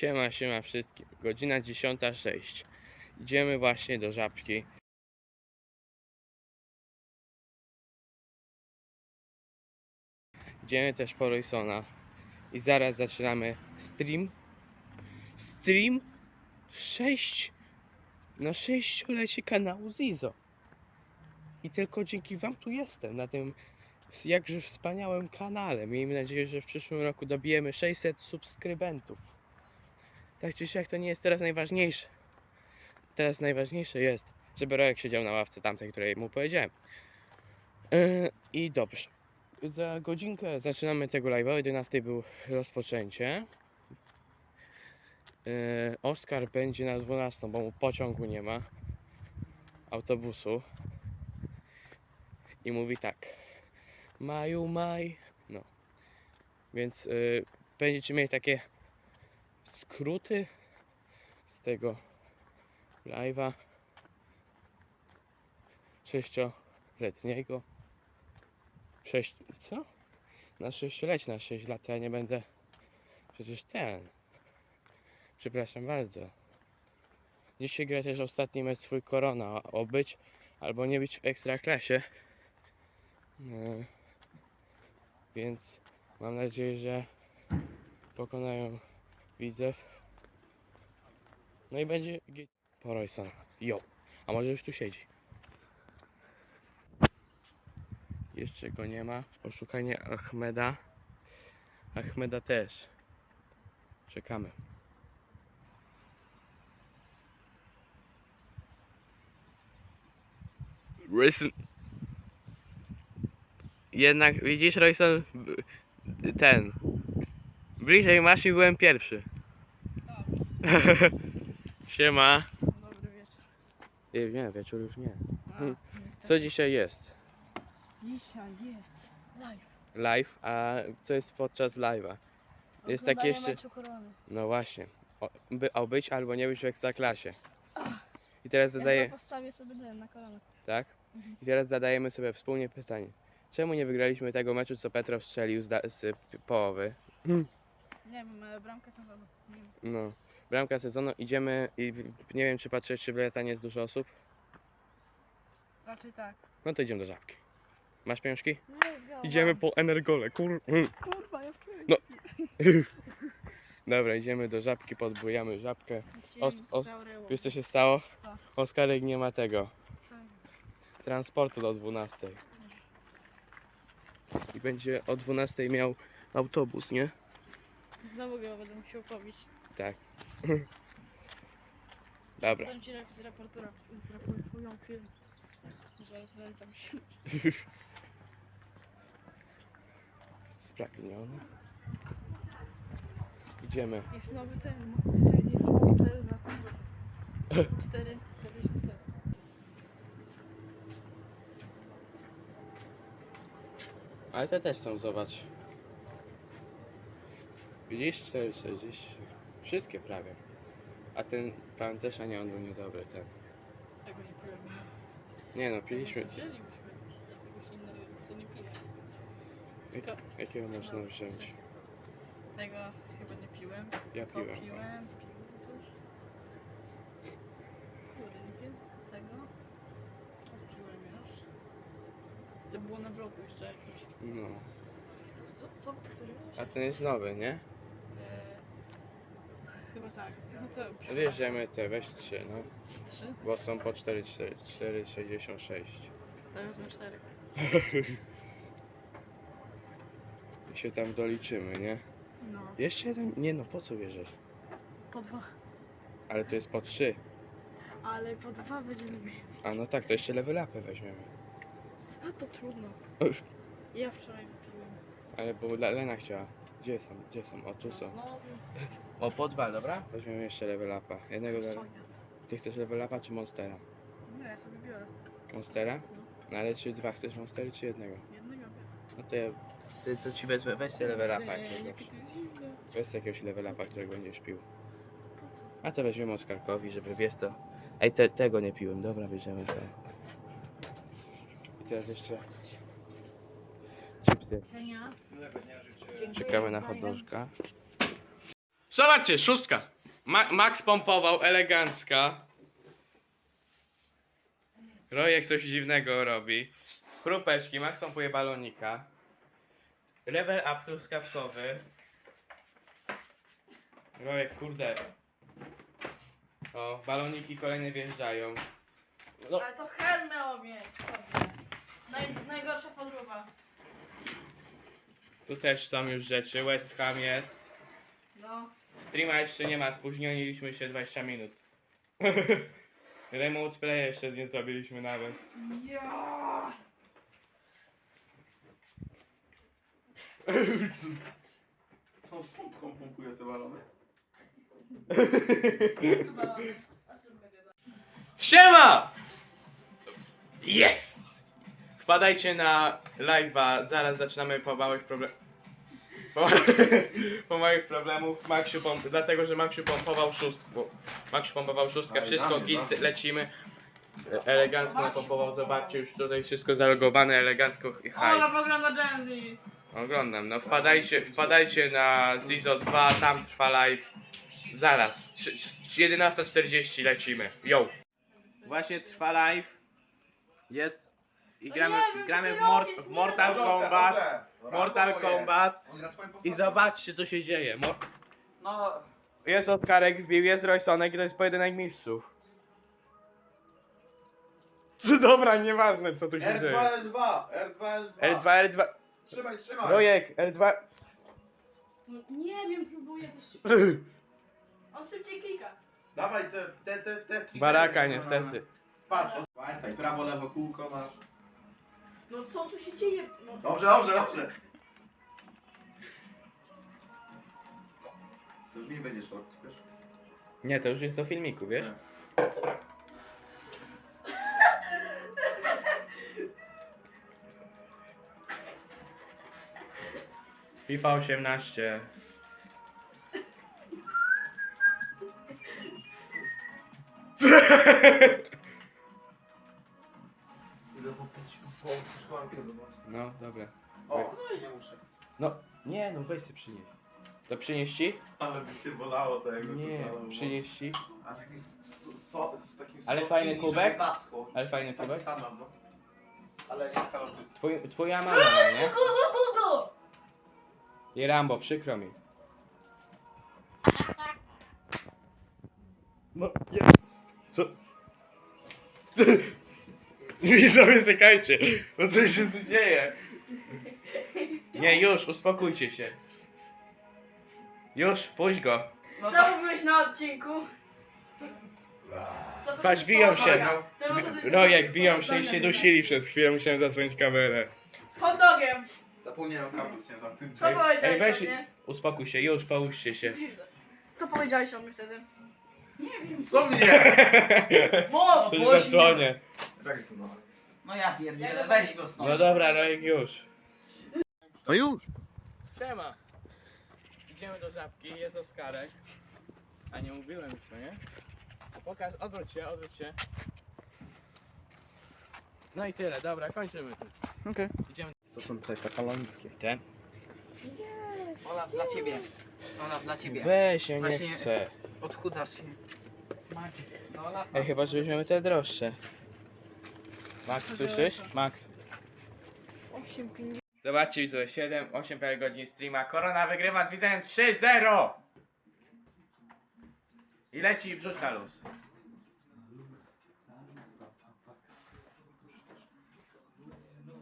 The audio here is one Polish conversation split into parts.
Siema, siema wszystkim. Godzina 10.06. Idziemy właśnie do żabki. Idziemy też po Roysona. I zaraz zaczynamy stream. Stream 6 na sześciolecie kanału Zizo. I tylko dzięki wam tu jestem, na tym jakże wspaniałym kanale. Miejmy nadzieję, że w przyszłym roku dobijemy 600 subskrybentów. Tak czy siak to nie jest teraz najważniejsze. Teraz najważniejsze jest, żeby Rojek siedział na ławce tamtej, której mu powiedziałem. Yy, I dobrze. Za godzinkę zaczynamy tego live'a. O 11 był rozpoczęcie. Yy, Oskar będzie na 12, bo mu pociągu nie ma. Autobusu. I mówi tak. Maju, maj. No. Więc yy, będziecie mieli takie skróty z tego live'a sześcioletniego. Sześć... co? Na sześciolecie, na sześć lat ja nie będę przecież ten. Przepraszam bardzo. Dzisiaj gra też ostatni mecz swój korona. Obyć albo nie być w ekstraklasie. E, Więc mam nadzieję, że pokonają widzew. No i będzie git. Po Roysona. Jo. A może już tu siedzi. Jeszcze go nie ma. Oszukanie Ahmeda. Ahmeda też. Czekamy. Royson. Jednak widzisz Royson ten. Bliżej masz byłem pierwszy. Siema. Dobry wieczór. Nie, nie, wieczór już nie. A, Hmm. Co dzisiaj jest? Dzisiaj jest live. Live, a co jest podczas live'a? Jest takie jeszcze-. No właśnie. O, by, o być albo nie być w ekstraklasie. I teraz Ja zadaję, chyba postawię sobie ten na koronę. tak? Mhm. I teraz zadajemy sobie wspólnie pytanie. Czemu nie wygraliśmy tego meczu, co Petro strzelił z, da- z połowy? Nie wiem, ale bramkę sezonu. Nie wiem. No. Bramka sezonu, idziemy i nie wiem, czy patrzeć, czy w letanie jest dużo osób. Raczej tak. No to idziemy do żabki. Masz pieniążki? Go. Idziemy po Energole, kur... mm. Kurwa, ja wczoraj. No. Dobra, idziemy do żabki, podbujamy żabkę. os- os- Wiesz co się stało? Co? Oskarek nie ma tego. Co? transportu do 12. I będzie o 12 miał autobus, nie? Znowu go będę musiał pobić. Tak. Dobra. Powiem ci z reportera, zreportują film. Że znęcam się. Spragniony. Idziemy. Jest nowy ten, Monster- jest Monster za 4, 44. Ale te też są, zobacz. Widzisz? 4,40. Wszystkie prawie. A ten pan też, a nie, on był niedobry, ten. Tego nie piłem. Nie no, piliśmy. Może Wzięlibyśmy jakiegoś innego, co nie pije. Jak, jakiego można wziąć? Tego chyba nie piłem. Ja To piłem. piłem. Piłem. To było na vlogu jeszcze jakimś. No. Co? co? Który A ten jest nowy, nie? Chyba tak. No to Bierzemy te, weź trzy, no. Trzy? Bo są po 4,4 4,66. To wezmę cztery. I się tam doliczymy, nie? No. Jeszcze jeden? Nie no, po co bierzesz? Po dwa. Ale to jest po trzy. Ale po dwa będziemy mieli. A no tak, to jeszcze level upy weźmiemy. A to trudno. Ja wczoraj wypiłem. Ale bo Le- Lena chciała. Gdzie są? Gdzie są? O, tu No są. O, po dwa, dobra? Weźmiemy jeszcze level upa. Jednego level... Ty chcesz level upa czy monstera? Nie, ja sobie biorę. Monstera? No ale czy dwa chcesz monstery czy jednego? Jednego. No to ja... Ty, to ci wezmę, weź sobie level upa Nie, jakiegoś. to. Weź sobie jakiegoś level upa, którego będziesz pił. A to weźmiemy Oskarkowi, żeby wiesz co. Ej, te, tego nie piłem, dobra, bierzemy te. I teraz jeszcze. Widzenia. Czekamy na hot dożka. Zobaczcie, szóstka. Ma Max pompował, elegancka. Rojek coś dziwnego robi. Krupeczki, Max pompuje balonika. Level up truskawkowy. Rojek, kurde. O, baloniki kolejne wjeżdżają. No, Ale to hel miało mieć sobie. Naj, najgorsza podróba. Tu też są już rzeczy. West Ham jest. No. Streama jeszcze nie ma, spóźniliśmy się 20 minut. Remote play jeszcze nie zrobiliśmy nawet. Ja. Z pompką pompuje te balony. Siema! Jest! Wpadajcie na live'a, zaraz zaczynamy po małych problemach. Po, po małych problemów Maksiu pomp, dlatego że Maksiu pompował szóstkę. Maksiu pompował szóstkę, Ale wszystko gilcy, damy. lecimy. E, Elegancko napompował, zobaczcie już tutaj wszystko zalogowane, elegancko hi. Ola pogląda Gen Z. Oglądam, no wpadajcie, wpadajcie na Zizo 2, tam trwa live. Zaraz, Trzy- trzy- 11.40 lecimy. Yo! Właśnie trwa live. Jest. I No gramy, nie wiem, gramy w, mor robisz, nie Mortal Kombat. Mortal Kombat. I zobaczcie co się dzieje. Mo No. jest Oskarek wbił, jest Roysonek i to jest pojedynek mistrzów. Co dobra, nieważne co tu się dzieje. R2, L2, R2, L2. L2, L2. Trzymaj, trzymaj. Rojek, L2. no. Nie wiem, próbuję coś. On szybciej klika. Dawaj te, te, te, te. Baraka niestety. Patrz, o- pamiętaj, prawo, lewo kółko masz. Się dzieje? No. Dobrze, dobrze, dobrze. To już nie będzie short, wiesz? Nie, to już jest do filmiku, wiesz? FIFA 18. dobra. O, no i nie muszę. No, nie, no weź sobie przynieś. To przynieść ci? Ale by cię bolało to jakby Nie, to było. przynieść ci. A taki z, z, so, z takim Ale słodkim fajny kubek? zaschło. Ale fajny Taki kubek. sam mam, no. Ale nie z twoja mama, ma, nie? I Rambo, przykro mi. No, ja... Co? Co? I sobie czekajcie, bo coś się tu dzieje. Nie, już, uspokójcie się. Już, puść go. Co mówiłeś na odcinku? Co Patrz, biją się, no. Co może coś Rojek, biją się i się dusili przez chwilę, musiałem zasłonić kamerę. Z hot dogiem. Zapomniałem o kablu, chciałem zamknąć. Co Ej, powiedziałeś ej, weź- o mnie? Uspokój się, już, połóżcie się. Co powiedziałeś o mnie wtedy? Nie wiem. Co mnie? Mów! Coś zasłonię. Tak jest no. No ja pierdzielę, weź go stąd. No dobra, Rojek, już. No już. Siema. Idziemy do żabki, jest Oskarek. A nie mówiłem już, no nie? Pokaż, odwróć się, odwróć się. No i tyle, dobra, kończymy tu. Okej. Idziemy. To są te katalońskie. Ten? Olaf dla ciebie. Olaf dla ciebie. Weź, ja nie Właśnie- chcę. Odchudzasz się. Ej, chyba, że weźmiemy te droższe. Max, słyszysz? Max. 8,50. Zobaczcie, widzowie, 7, 8 prawie godzin streama. Korona wygrywa z widzem 3-0! I leci brzuszka luz.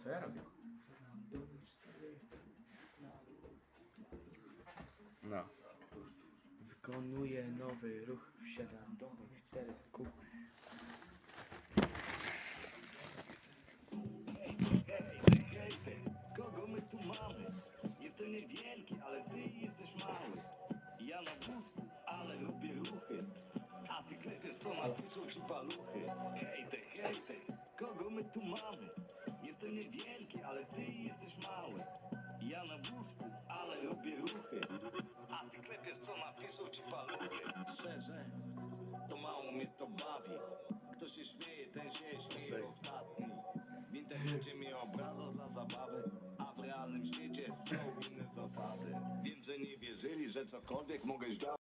Co ja robię? No. Wykonuję nowy ruch, wsiadam do moich czterech tu mamy? Jestem niewielki, ale ty jesteś mały. Ja na wózku, ale robię ruchy. A ty klepiesz co napiszą ci paluchy. Szczerze, to mało mnie to bawi. Kto się śmieje, ten się śmieje ostatni. W internecie mnie obrażasz dla zabawy, a w realnym świecie są inne zasady. Wiem, że nie wierzyli, że cokolwiek mogę zdziałać.